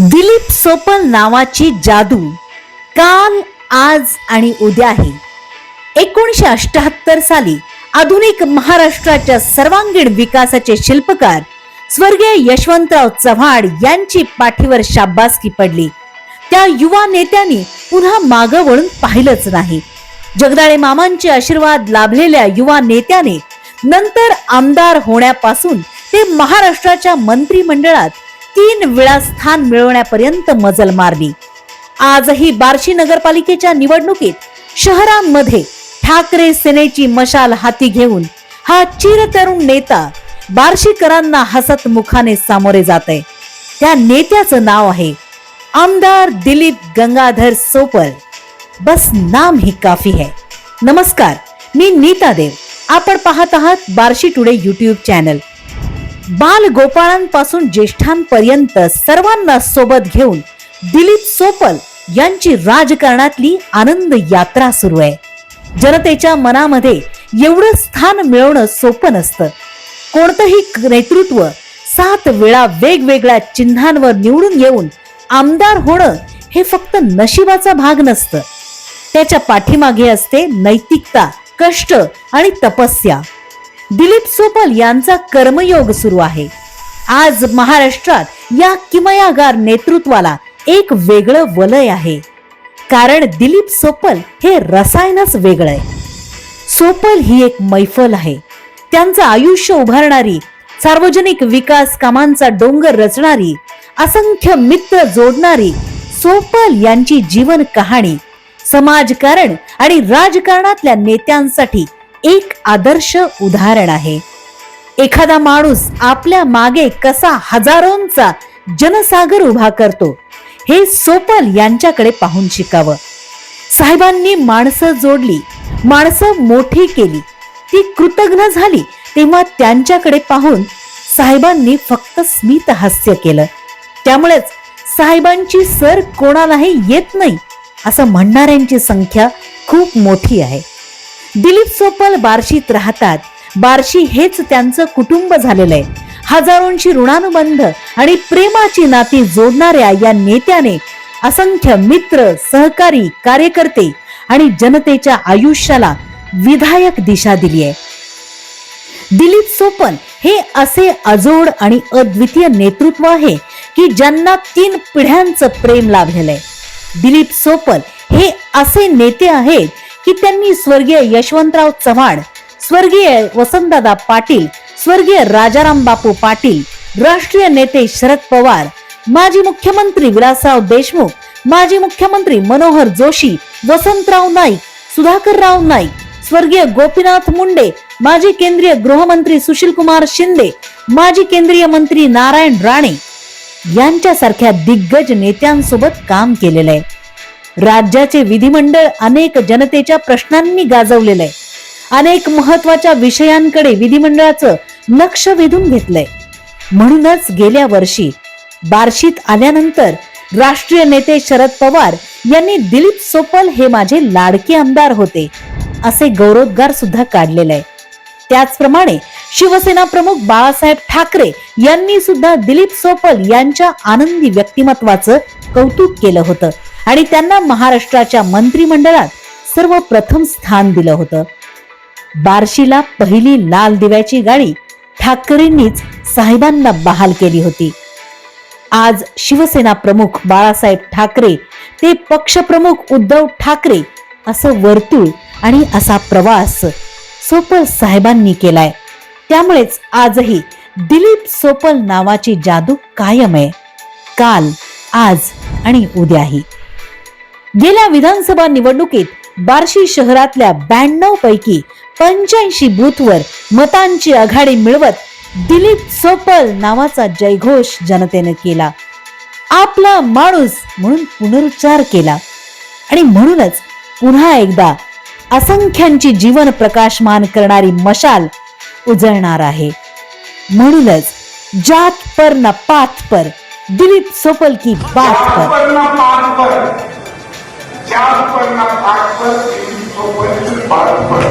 दिलीप सोपल नावाची जादू काल आज आणि उद्या आहे. एकोणीशे अष्ट्याहत्तर साली आधुनिक महाराष्ट्राच्या सर्वांगीण विकासाचे शिल्पकार स्वर्गीय यशवंतराव चव्हाण यांची पाठीवर शाब्बासकी पडली. त्या युवा नेत्यांनी पुन्हा मागं वळून पाहिलंच नाही. जगदाळे मामांचे आशीर्वाद लाभलेल्या युवा नेत्याने नंतर आमदार होण्यापासून ते महाराष्ट्राच्या मंत्रिमंडळात तीन वेळा स्थान मिळवण्यापर्यंत मजल मारली. आजही बार्शी नगरपालिकेच्या निवडणुकीत शहरांमध्ये ठाकरे सेनेची मशाल हाती घेऊन हा चिरतरुण नेता बार्शीकरांना हसत मुखाने सामोरे जात आहे त्या नेत्याचं नाव आहे आमदार दिलीप गंगाधर सोपल. बस नाम ही काफी है. नमस्कार मी नीता देव. आपण पाहत आहात बार्शी टुडे युट्यूब चॅनल बाल गोपाळांपासून ज्येष्ठांपर्यंत सर्वांना सोबत घेऊन दिलीप सोपल यांची राजकारणातली आनंद यात्रा सुरू आहे. जनतेच्या मनामध्ये एवढं स्थान मिळवणं सोपं नसतं. कोणतंही नेतृत्व सात वेळा वेगवेगळ्या चिन्हांवर निवडून येऊन आमदार होणं हे फक्त नशिबाचा भाग नसतं. त्याच्या पाठीमागे असते नैतिकता कष्ट आणि तपस्या. दिलीप सोपल यांचा कर्मयोग सुरू आहे. आज महाराष्ट्रात या किमयागार नेतृत्वाला एक वेगळं वलय आहे. कारण दिलीप सोपल हे रसायनच वेगळं आहे. सोपल ही एक मैफल आहे. त्यांचं आयुष्य उभारणारी सार्वजनिक विकास कामांचा डोंगर रचणारी असंख्य मित्र जोडणारी सोपल यांची जीवन कहाणी समाजकारण आणि राजकारणातल्या नेत्यांसाठी एक आदर्श उदाहरण आहे. एखादा माणूस आपल्या मागे कसा हजारोंचा जनसागर उभा करतो हे सोपल यांच्याकडे पाहून शिकावं. साहेबांनी माणसं जोडली माणसं मोठी केली ती कृतज्ञ झाली तेव्हा त्यांच्याकडे पाहून साहेबांनी फक्त स्मित हास्य केलं. त्यामुळेच साहेबांची सर कोणालाही येत नाही असं म्हणणाऱ्यांची संख्या खूप मोठी आहे. दिलीप सोपल बार्शीत राहतात. बार्शी हेच त्यांचं कुटुंब झालेलं आहे. हजारोंची ऋणानुबंध आणि प्रेमाची नाती जोडणाऱ्या या नेत्याने असंख्य मित्र सहकारी कार्यकर्ते आणि जनतेच्या आयुष्याला विधायक दिशा दिली आहे. दिलीप सोपल हे असे अजोड आणि अद्वितीय नेतृत्व आहे की ज्यांना तीन पिढ्यांचं प्रेम लाभलेलं आहे. दिलीप सोपल हे असे नेते आहेत की त्यांनी स्वर्गीय यशवंतराव चव्हाण स्वर्गीय वसंतदादा पाटील स्वर्गीय राजाराम बापू पाटील राष्ट्रीय नेते शरद पवार माजी मुख्यमंत्री विलासराव देशमुख माजी मुख्यमंत्री मनोहर जोशी वसंतराव नाईक सुधाकरराव नाईक स्वर्गीय गोपीनाथ मुंडे माजी केंद्रीय गृहमंत्री सुशील कुमार शिंदे माजी केंद्रीय मंत्री नारायण राणे यांच्यासारख्या दिग्गज नेत्यांसोबत काम केलेलं आहे. राज्याचे विधिमंडळ अनेक जनतेच्या प्रश्नांनी गाजवलेलं आहे. अनेक महत्त्वाच्या विषयांकडे विधिमंडळाचं लक्ष वेधून घेतलंय. म्हणूनच गेल्या वर्षी बार्शीत आल्यानंतर राष्ट्रीय नेते शरद पवार यांनी दिलीप सोपल हे माझे लाडके आमदार होते असे गौरवोद्गार सुद्धा काढलेले आहे. त्याचप्रमाणे शिवसेना प्रमुख बाळासाहेब ठाकरे यांनी सुद्धा दिलीप सोपल यांच्या आनंदी व्यक्तिमत्वाचं कौतुक केलं होतं. आणि त्यांना महाराष्ट्राच्या मंत्रिमंडळात सर्वप्रथम स्थान दिलं होतं. बार्शीला पहिली लाल दिव्याची गाडी ठाकरेंनीच साहेबांना बहाल केली होती. आज शिवसेना प्रमुख बाळासाहेब ठाकरे ते पक्षप्रमुख उद्धव ठाकरे असं वर्तुळ आणि असा प्रवास सोपल साहेबांनी केलाय. त्यामुळेच आजही दिलीप सोपल नावाची जादू कायम आहे. काल आज आणि उद्याही. गेल्या विधानसभा निवडणुकीत बार्शी शहरातल्या ब्याण्णव पैकी पंच्याऐंशी बूथवर मतांची आघाडी मिळवत दिलीप सोपल नावाचा जयघोष जनतेने केला. आपला माणूस म्हणून पुनरुच्चार केला. आणि म्हणूनच पुन्हा एकदा असंख्यांची जीवन प्रकाशमान करणारी मशाल उजळणार आहे. म्हणूनच जात पर न पात पर दिलीप सोपल की बात पर. चार पर ना पाच